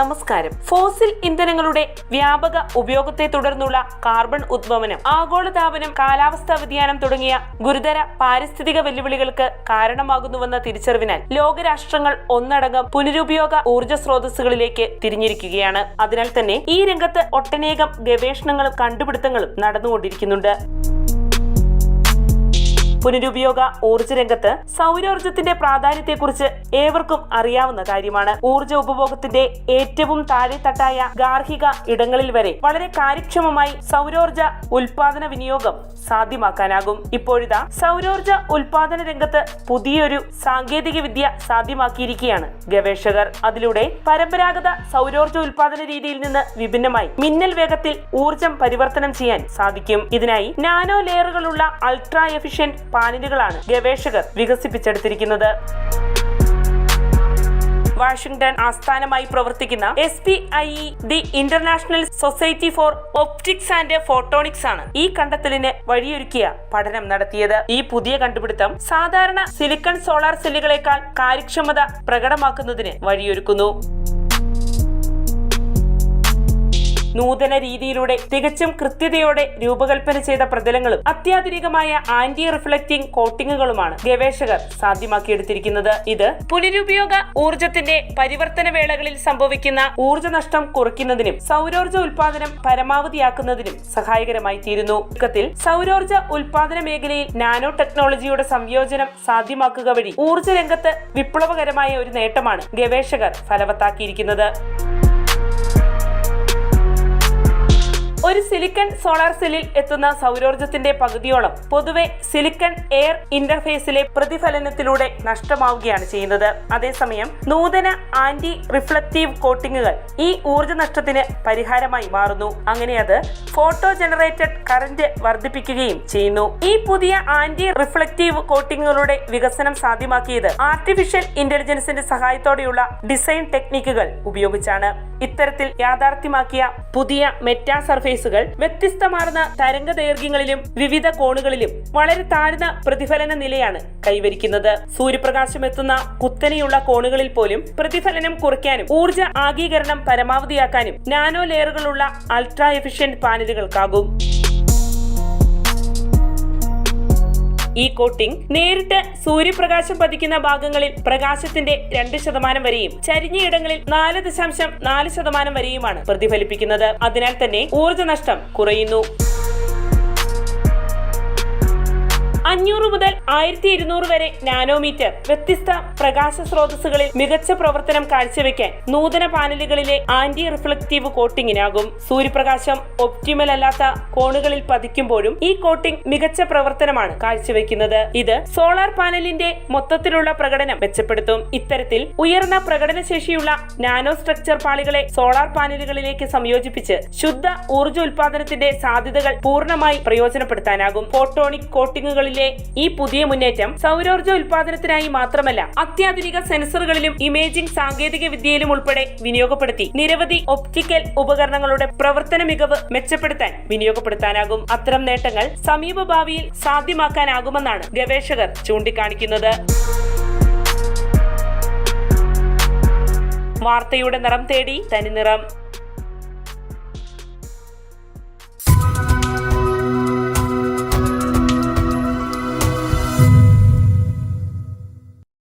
നമസ്കാരം. ഫോസിൽ ഇന്ധനങ്ങളുടെ വ്യാപക ഉപയോഗത്തെ തുടർന്നുള്ള കാർബൺ ഉദ്വമനം ആഗോളതാപനം കാലാവസ്ഥാ വ്യതിയാനം തുടങ്ങിയ ഗുരുതര പാരിസ്ഥിതിക വെല്ലുവിളികൾക്ക് കാരണമാകുന്നുവെന്ന തിരിച്ചറിവിനാൽ ലോകരാഷ്ട്രങ്ങൾ ഒന്നടങ്കം പുനരുപയോഗ ഊർജ സ്രോതസ്സുകളിലേക്ക് തിരിഞ്ഞിരിക്കുകയാണ്. അതിനാൽ തന്നെ ഈ രംഗത്ത് ഒട്ടനേകം ഗവേഷണങ്ങളും കണ്ടുപിടുത്തങ്ങളും നടന്നുകൊണ്ടിരിക്കുന്നുണ്ട്. പുനരുപയോഗ ഊർജ രംഗത്ത് സൗരോർജത്തിന്റെ പ്രാധാന്യത്തെക്കുറിച്ച് ഏവർക്കും അറിയാവുന്ന കാര്യമാണ്. ഊർജ ഉപഭോഗത്തിന്റെ ഏറ്റവും താഴെത്തട്ടായ ഗാർഹിക ഇടങ്ങളിൽ വരെ വളരെ കാര്യക്ഷമമായി സൗരോർജ ഉൽപാദന വിനിയോഗം സാധ്യമാക്കാനാകും. ഇപ്പോഴിതാ സൗരോർജ ഉൽപാദന രംഗത്ത് പുതിയൊരു സാങ്കേതിക വിദ്യ സാധ്യമാക്കിയിരിക്കുകയാണ് ഗവേഷകർ. അതിലൂടെ പരമ്പരാഗത സൗരോർജ ഉൽപാദന രീതിയിൽ നിന്ന് വിഭിന്നമായി മിന്നൽ വേഗത്തിൽ ഊർജം പരിവർത്തനം ചെയ്യാൻ സാധിക്കും. ഇതിനായി നാനോ ലെയറുകളുള്ള അൾട്രാ എഫിഷ്യന്റ് പാനലുകളാണ് ഗവേഷകർ വികസിപ്പിച്ചെടുത്തിരിക്കുന്നത്. വാഷിംഗ്ടൺ ആസ്ഥാനമായി പ്രവർത്തിക്കുന്ന S P I the international society for optics and photonics ആണ് ഈ കണ്ടെത്തലിന് വഴിയൊരുക്കിയ പഠനം നടത്തിയത്. ഈ പുതിയ കണ്ടുപിടുത്തം സാധാരണ സിലിക്കൺ സോളാർ സെല്ലുകളെക്കാൾ കാര്യക്ഷമത പ്രകടമാക്കുന്നതിന് വഴിയൊരുക്കുന്നു. നൂതന രീതിയിലൂടെ തികച്ചും കൃത്യതയോടെ രൂപകൽപ്പന ചെയ്ത പ്രതലങ്ങളും അത്യാധുനികമായ ആന്റി റിഫ്ലക്റ്റിംഗ് കോട്ടിങ്ങുകളുമാണ് ഗവേഷകർ സാധ്യമാക്കിയെടുത്തിരിക്കുന്നത്. ഇത് പുനരുപയോഗ ഊർജത്തിന്റെ പരിവർത്തന വേളകളിൽ സംഭവിക്കുന്ന ഊർജ നഷ്ടം കുറയ്ക്കുന്നതിനും സൗരോർജ ഉൽപാദനം പരമാവധിയാക്കുന്നതിനും സഹായകരമായി തീരുന്നു. ചുരുക്കത്തിൽ സൗരോർജ ഉൽപാദന മേഖലയിൽ നാനോ ടെക്നോളജിയുടെ സംയോജനം സാധ്യമാക്കുക വഴി ഊർജ രംഗത്ത് വിപ്ലവകരമായ ഒരു നേട്ടമാണ് ഗവേഷകർ ഫലവത്താക്കിയിരിക്കുന്നത്. സിലിക്കൺ സോളാർ സെല്ലിൽ എത്തുന്ന സൗരോർജത്തിന്റെ പകുതിയോളം പൊതുവെ സിലിക്കൺ എയർ ഇന്റർഫേസിലെ പ്രതിഫലനത്തിലൂടെ നഷ്ടമാവുകയാണ് ചെയ്യുന്നത്. അതേസമയം നൂതന ആന്റി റിഫ്ലക്റ്റീവ് കോട്ടിങ്ങുകൾ ഈ ഊർജ നഷ്ടത്തിന് പരിഹാരമായി മാറുന്നു. അങ്ങനെ അത് ഫോട്ടോ ജനറേറ്റഡ് കറന്റ് വർദ്ധിപ്പിക്കുകയും ചെയ്യുന്നു. ഈ പുതിയ ആന്റി റിഫ്ലക്റ്റീവ് കോട്ടിങ്ങുകളുടെ വികസനം സാധ്യമാക്കിയത് ആർട്ടിഫിഷ്യൽ ഇന്റലിജൻസിന്റെ സഹായത്തോടെയുള്ള ഡിസൈൻ ടെക്നിക്കുകൾ ഉപയോഗിച്ചാണ്. ഇത്തരത്തിൽ യാഥാർത്ഥ്യമാക്കിയ പുതിയ മെറ്റാ സർഫേസുകൾ വ്യത്യസ്തമാർന്ന തരംഗ ദൈർഘ്യങ്ങളിലും വിവിധ കോണുകളിലും വളരെ താഴ്ന്ന പ്രതിഫലന നിലയാണ് കൈവരിക്കുന്നത്. സൂര്യപ്രകാശം എത്തുന്ന കുത്തനെയുള്ള കോണുകളിൽ പോലും പ്രതിഫലനം കുറയ്ക്കാനും ഊർജ ആഗീകരണം പരമാവധിയാക്കാനും നാനോ ലെയറുകളുള്ള അൾട്രാ എഫിഷ്യന്റ് പാനലുകൾക്കാകും. ഈ കോട്ടിംഗ് നേരിട്ട് സൂര്യപ്രകാശം പതിക്കുന്ന ഭാഗങ്ങളിൽ പ്രകാശത്തിന്റെ രണ്ട് ശതമാനം വരെയും ചരിഞ്ഞ ഇടങ്ങളിൽ നാല് ദശാംശം നാല് ശതമാനം വരെയുമാണ് പ്രതിഫലിപ്പിക്കുന്നത്. അതിനാൽ തന്നെ ഊർജനഷ്ടം നഷ്ടം കുറയുന്നു. അഞ്ഞൂറ് മുതൽ ആയിരത്തി ഇരുന്നൂറ് വരെ നാനോമീറ്റർ വ്യത്യസ്ത പ്രകാശ സ്രോതസ്സുകളിൽ മികച്ച പ്രവർത്തനം കാഴ്ചവെക്കാൻ നൂതന പാനലുകളിലെ ആന്റി റിഫ്ലക്റ്റീവ് കോട്ടിങ്ങിനാകും. സൂര്യപ്രകാശം ഒപ്റ്റിമൽ അല്ലാത്ത കോണുകളിൽ പതിക്കുമ്പോഴും ഈ കോട്ടിംഗ് മികച്ച പ്രവർത്തനമാണ് കാഴ്ചവെക്കുന്നത്. ഇത് സോളാർ പാനലിന്റെ മൊത്തത്തിലുള്ള പ്രകടനം മെച്ചപ്പെടുത്തും. ഇത്തരത്തിൽ ഉയർന്ന പ്രകടന ശേഷിയുള്ള നാനോ സ്ട്രക്ചർ പാളികളെ സോളാർ പാനലുകളിലേക്ക് സംയോജിപ്പിച്ച് ശുദ്ധ ഊർജ ഉൽപാദനത്തിന്റെ സാധ്യതകൾ പൂർണമായി പ്രയോജനപ്പെടുത്താനാകും. ഫോട്ടോണിക് കോട്ടിങ്ങുകളിലെ ഈ പുതിയ മുന്നേറ്റം സൗരോർജ ഉൽപാദനത്തിനായി മാത്രമല്ല അത്യാധുനിക സെൻസറുകളിലും ഇമേജിംഗ് സാങ്കേതിക വിദ്യയിലും ഉൾപ്പെടെ വിനിയോഗപ്പെടുത്തി നിരവധി ഒപ്റ്റിക്കൽ ഉപകരണങ്ങളുടെ പ്രവർത്തന മികവ് മെച്ചപ്പെടുത്താൻ വിനിയോഗപ്പെടുത്താനാകും. അത്തരം നേട്ടങ്ങൾ സമീപ ഭാവിയിൽ സാധ്യമാക്കാനാകുമെന്നാണ് ഗവേഷകർ ചൂണ്ടിക്കാണിക്കുന്നത്. വാർത്തയുടെ നിറം തേടി തനിനിറം.